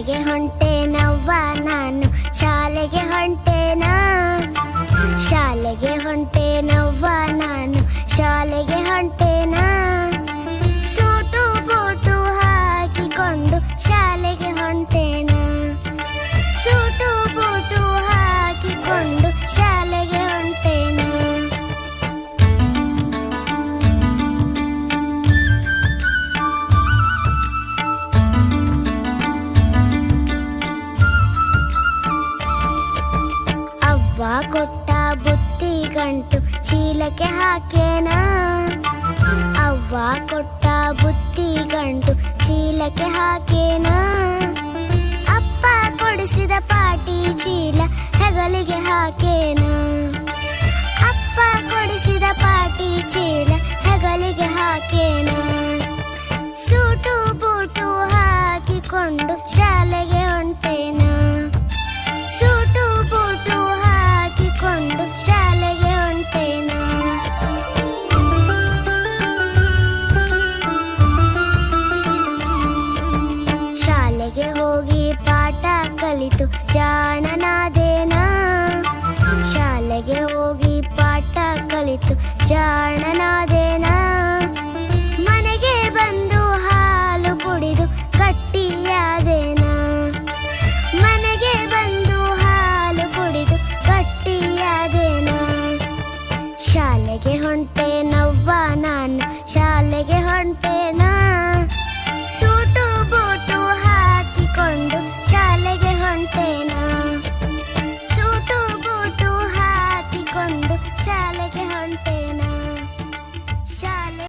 ಶಾಲೆಗೆ ಹೊಂಟೇನವ್ವ ನಾನು. ಶಾಲೆಗೆ ಹೊಂಟೇನಾ ಕೊಟ್ಟ ಬುತ್ತಿ ಗಂಟು ಚೀಲಕ್ಕೆ ಹಾಕೇನಾ? ಅವ್ವ ಕೊಟ್ಟ ಬುತ್ತಿ ಗಂಟು ಚೀಲಕ್ಕೆ ಹಾಕೇನಾ? ಅಪ್ಪ ಕೊಡಿಸಿದ ಪಾಟಿ ಚೀಲ ಹೆಗಲಿಗೆ ಹಾಕೇನಾ? ಅಪ್ಪ ಕೊಡಿಸಿದ ಪಾಟಿ ಚೀಲ ಹೆಗಲಿಗೆ ಹಾಕೇನಾ? ಸೂಟು ಬೂಟು ಹಾಕಿಕೊಂಡು ಶಾಲೆಗೆ ಹೋಗಿ ಪಾಠ ಕಲಿತು ಜಾಣನಾದೇನ. ಶಾಲೆಗೆ ಹೋಗಿ ಪಾಠ ಕಲಿತು ಜಾಣನಾದೇನ. ಮನೆಗೆ ಬಂದು ಹಾಲು ಕುಡಿದು ಕಟ್ಟಿಯಾದೇನ. ಮನೆಗೆ ಬಂದು ಹಾಲು ಕುಡಿದು ಕಟ್ಟಿಯಾದೇನ. ಶಾಲೆಗೆ ಹೊಂಟೆ ನವ್ವ ನಾನು, ಶಾಲೆಗೆ ಹೊಂಟೆ